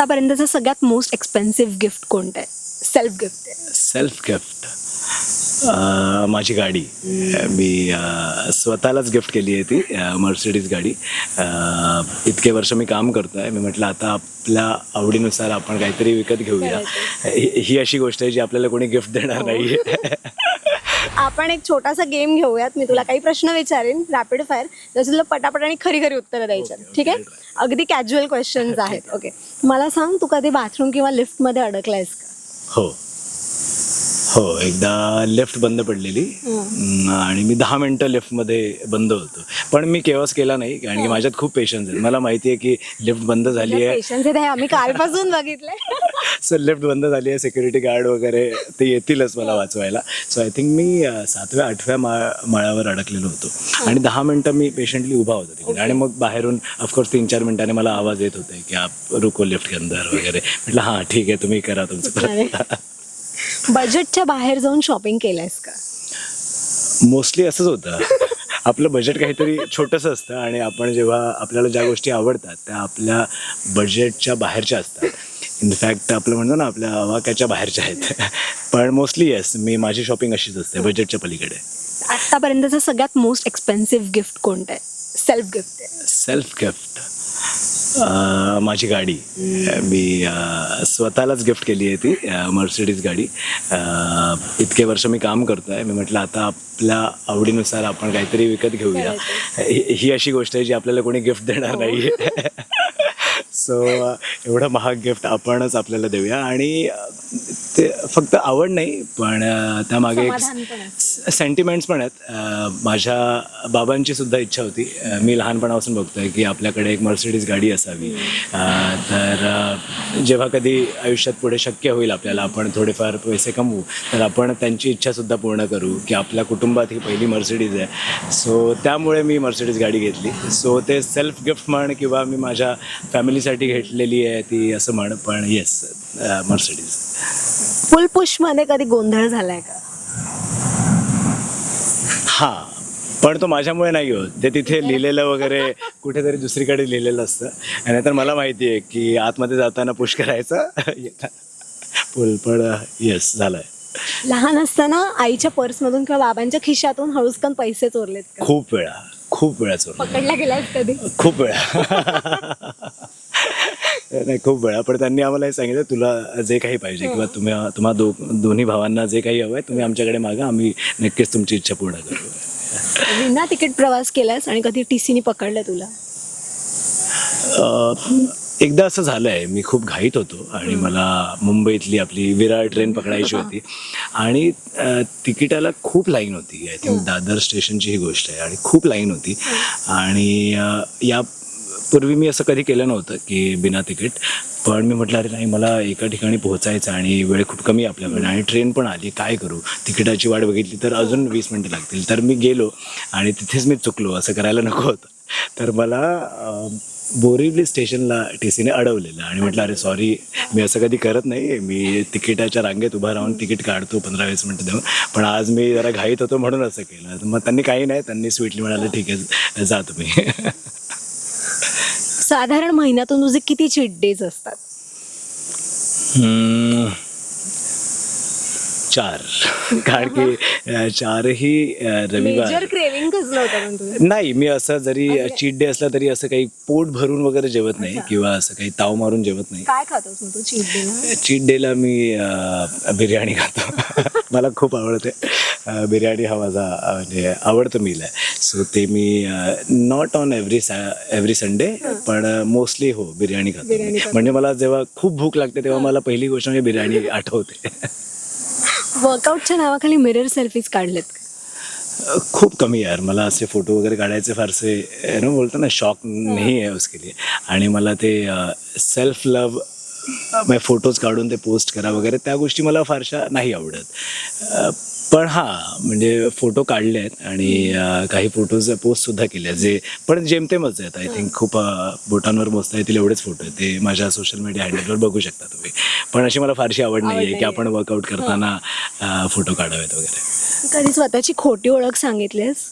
आतापर्यंतचं सगळ्यात most expensive gift कोणतं आहे? सेल्फ गिफ्ट सेल्फ गिफ्ट माझी गाडी. मी अ, स्वतःलाच गिफ्ट केली आहे ती मर्सिडीज गाडी. अ, इतके वर्ष मी काम करतो आहे मी म्हटलं आता आपल्या आवडीनुसार आपण काहीतरी विकत घेऊया. ही ही अशी गोष्ट आहे जी आपल्याला कोणी गिफ्ट देणार नाही आपण एक छोटासा गेम घेऊयात. मी तुला काही प्रश्न विचारेन रॅपिड फायर जसं तुला पटापट आणि खरी खरी उत्तरं द्यायची आहेत. ठीक आहे? अगदी कॅज्युअल क्वेश्चन्स आहेत. ओके मला सांग तू कधी बाथरूम किंवा लिफ्टमध्ये अडकलायस का? हो. हो एकदा लिफ्ट बंद पडलेली. आणि मी दहा मिनटं लिफ्टमध्ये बंद होतो. पण मी केव्हाच केला नाही कारण की माझ्यात खूप पेशन्स आहे. मला माहिती आहे की लिफ्ट बंद झाली आहे. आहेत हे आम्ही कालपासून बघितले सर लिफ्ट बंद झाली आहे सिक्युरिटी गार्ड वगैरे ते येतीलच मला वाचवायला. सो आय थिंक मी सातव्या आठव्या माळ माळावर अडकलेलो होतो. आणि दहा मिनटं मी पेशंटली उभा होतो तिकडे. आणि मग बाहेरून ऑफकोर्स तीन चार मिनिटांनी मला आवाज येत होते की आप रुको लिफ्ट के अंदर वगैरे. म्हटलं हां ठीक आहे तुम्ही करा तुमचं. बजेटच्या बाहेर जाऊन शॉपिंग केलंयस का? मोस्टली असंच होतं. आपलं बजेट काहीतरी छोटंसं असतं आणि आपण जेव्हा आपल्याला ज्या गोष्टी आवडतात त्या आपल्या बजेटच्या बाहेरच्या असतात. इनफॅक्ट आपलं म्हणतो ना आपल्या आवाक्याच्या बाहेरच्या आहेत. पण मोस्टली येस मी माझी शॉपिंग अशीच असते बजेटच्या पलीकडे. आतापर्यंतचं सगळ्यात मोस्ट एक्सपेन्सिव्ह गिफ्ट कोणतं आहे? सेल्फ गिफ्ट सेल्फ गिफ्ट माझी गाडी. मी स्वतःलाच गिफ्ट केली आहे ती मर्सिडीज गाडी. इतके वर्ष मी काम करतो आहे मी म्हटलं आता आपल्या आवडीनुसार आपण काहीतरी विकत घेऊया. ही ही अशी गोष्ट आहे जी आपल्याला कोणी गिफ्ट देणार नाही सो एवढं महाग गिफ्ट आपणच आपल्याला देऊया. आणि ते फक्त आवड नाही पण त्यामागे एक सेंटिमेंट्स पण आहेत. माझ्या बाबांची सुद्धा इच्छा होती. मी लहानपणापासून बघतोय की आपल्याकडे एक मर्सिडीज गाडी असावी. तर जेव्हा कधी आयुष्यात पुढे शक्य होईल आपल्याला आपण थोडेफार पैसे कमवू तर आपण त्यांची इच्छासुद्धा पूर्ण करू की आपल्या कुटुंबात ही पहिली मर्सिडीज आहे. सो त्यामुळे मी मर्सिडीज गाडी घेतली. सो ते सेल्फ गिफ्ट म्हण किंवा मी माझ्या फॅमिलीसाठी घेतलेली आहे ती असं म्हण पण येस मर्सिडीज फुल पुशमध्ये कधी गोंधळ झालाय का? हां. पण तो माझ्यामुळे नाही होत. ते तिथे लिहिलेलं वगैरे कुठेतरी दुसरीकडे लिहिलेलं असतं. आणि तर मला माहिती आहे की आतमध्ये जाताना पुश करायचं पुल पण येस झालंय. लहान असताना आईच्या पर्समधून किंवा बाबांच्या खिशातून हळूचकन पैसे चोरलेत का? खूप वेळा खूप वेळा चोर पकडला गेलास कधी? खूप वेळा. नाही खूप वेळा. पण त्यांनी आम्हाला हे सांगितलं तुला जे काही पाहिजे किंवा तुम्ही तुम्हा दो दोन्ही भावांना जे काही हवं आहे तुम्ही आमच्याकडे मागा. आम्ही नक्कीच तुमची इच्छा पूर्ण करू. विना तिकीट प्रवास केलास आणि कधी टी सीने पकडलं तुला? एकदा असं झालं आहे मी खूप घाईत होतो आणि मला मुंबईतली आपली विरार ट्रेन पकडायची होती. आणि तिकिटाला खूप लाईन होती. आय थिंक दादर स्टेशनची ही गोष्ट आहे. आणि खूप लाईन होती. आणि या पूर्वी मी असं कधी केलं नव्हतं की बिना तिकीट पण मी म्हटलं अरे नाही मला एका ठिकाणी पोहोचायचं आणि वेळ खूप कमी आपल्याकडे आणि ट्रेन पण आली काय करू? तिकिटाची वाट बघितली तर अजून वीस मिनटं लागतील. तर मी गेलो आणि तिथेच मी चुकलो असं करायला नको होतं. तर मला बोरिवली स्टेशनला टी सीने अडवलेलं आणि म्हटलं अरे सॉरी मी असं कधी करत नाही मी तिकिटाच्या रांगेत उभा राहून तिकीट काढतो पंधरा वीस मिनटं देऊन. पण आज मी जरा घाईत होतो म्हणून असं केलं. तर मग त्यांनी काही नाही त्यांनी स्वीटली म्हणाले ठीक आहे जा तुम्ही साधारण महिन्यातून तुझे किती चीट डेज असतात? हम्म, चार. कारण की चारही अं, रविवार. मेजर क्रेविंग कसलं होतं पण तुझं नाही मी असं जरी चीट डे असला तरी असं काही पोट भरून वगैरे जेवत नाही किंवा असं काही ताव मारून जेवत नाही. काय खातोस मग तू चीट डेला चीट डेला मी अं, बिर्याणी खातो. मला खूप आवडते. बिर्याणी हा माझा म्हणजे आवडतं मील आहे सो ते मी not on every every Sunday पण मोस्टली हो बिर्याणी खातो. म्हणजे मला जेव्हा खूप भूक लागते तेव्हा मला पहिली गोष्ट म्हणजे बिर्याणी आठवते वर्कआउटच्या नावाखाली मिरर सेल्फीज काढलेत? खूप कमी यार. मला असे फोटो वगैरे काढायचे फारसे नो बोलतो ना शॉक नाही आहे उसके लिए. आणि मला ते सेल्फ लव फोटोज काढून ते पोस्ट करा वगैरे त्या गोष्टी मला फारशा नाही आवडत. पण हां म्हणजे फोटो काढले आहेत आणि अ, काही फोटोज पोस्टसुद्धा केले आहेत जे पण जेमतेमच आहेत. आय थिंक खूप अ, बोटांवर मोजता येतील एवढेच फोटो आहेत. ते माझ्या सोशल मीडिया हँडलवर बघू शकता तुम्ही. पण अशी मला फारशी आवड नाही आहे की आपण वर्कआउट करताना फोटो काढावेत वगैरे. कधी स्वतःची खोटी ओळख सांगितलीस?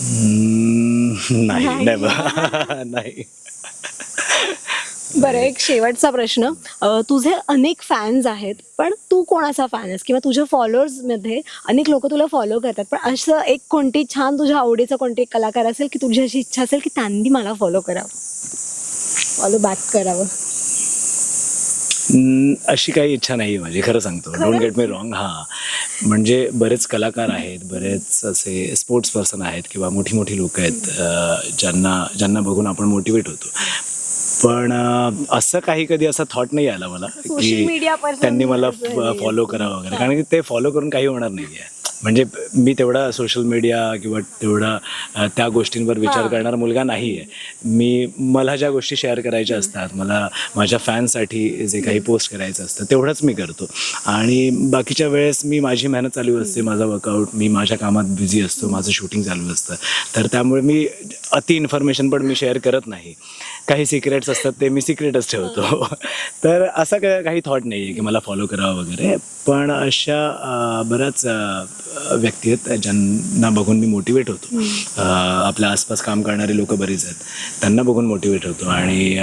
हम्म, नाही नेवर नाही. बरं एक शेवटचा प्रश्न. अ, तुझे अनेक फॅन्स आहेत पण तू कोणाचा फॅन आहेस? किंवा तुझ्या फॉलोअर्समध्ये अनेक लोक तुला फॉलो करतात पण असं एक कोणती छान तुझ्या आवडीचा कोणती एक कलाकार असेल की तुझी अशी इच्छा असेल की त्यांनी मला फॉलो करावं? फॉलो बॅक करावं. अशी काही इच्छा नाही आहे माझी खरं सांगतो. डोंट गेट मी रॉंग हां. म्हणजे बरेच कलाकार आहेत बरेच असे स्पोर्ट्स पर्सन आहेत किंवा मोठी मोठी लोक आहेत अं, ज्यांना ज्यांना बघून आपण मोटिवेट होतो. पण असं काही कधी असा थॉट नाही आला मला की त्यांनी मला. फॉलो करावं वगैरे. कारण की ते फॉलो करून काही होणार नाही आहे म्हणजे मी तेवढा सोशल मीडिया किंवा तेवढा त्या गोष्टींवर विचार करणारा मुलगा नाही आहे मी मला ज्या गोष्टी शेअर करायच्या असतात मला माझ्या फॅनसाठी जे काही पोस्ट करायचं असतं तेवढंच मी करतो. आणि बाकीच्या वेळेस मी माझी मेहनत चालू असते माझा वर्कआउट मी माझ्या कामात बिझी असतो माझं शूटिंग चालू असतं. तर त्यामुळे मी अति इन्फॉर्मेशन पण मी शेअर करत नाही. काही सिक्रेट्स असतात ते मी सिक्रेटच ठेवतो. तर असा का काही थॉट नाही आहे की मला फॉलो करावं वगैरे. पण अशा बऱ्याच व्यक्ती आहेत ज्यांना बघून मी मोटिवेट होतो. आपल्या आसपास काम करणारे लोक बरीच आहेत. त्यांना बघून मोटिवेट होतो. आणि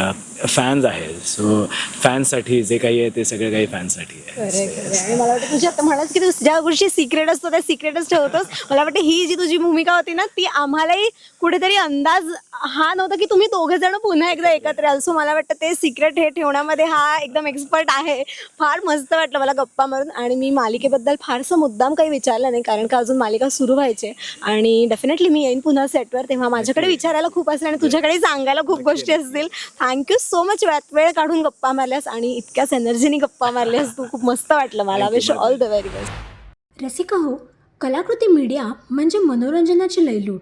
फॅन्स आहेत सो फॅन्ससाठी जे काही आहे ते सगळे काही फॅन्ससाठी आहे. मला वाटतं आता की तू ज्या गोष्टी सिक्रेट असतो त्या सिक्रेटच ठेवतोस. मला वाटतं ही जी तुझी भूमिका होती ना ती आम्हालाही कुठेतरी अंदाज हा नव्हता की तुम्ही दोघे जण पुन्हा एकदा एकत्र याल. सो मला वाटतं ते सिक्रेट हे ठेवण्यामध्ये हा एकदम एक्सपर्ट आहे. फार मस्त वाटलं मला गप्पा मारून. आणि मी मालिकेबद्दल फारसं मुद्दाम काही विचारलं नाही कारण का अजून मालिका सुरू व्हायची. आणि डेफिनेटली मी येईन पुन्हा सेटवर तेव्हा माझ्याकडे विचारायला खूप असेल आणि तुझ्याकडे सांगायला खूप गोष्टी असतील. थँक्यू सो मच वेळात वेळ काढून गप्पा मारल्यास आणि इतक्याच एनर्जीने गप्पा मारल्यास तू खूप मस्त वाटलं मला. Wish all the very best Rasika हो कलाकृती मीडिया म्हणजे मनोरंजनाची लयलूट.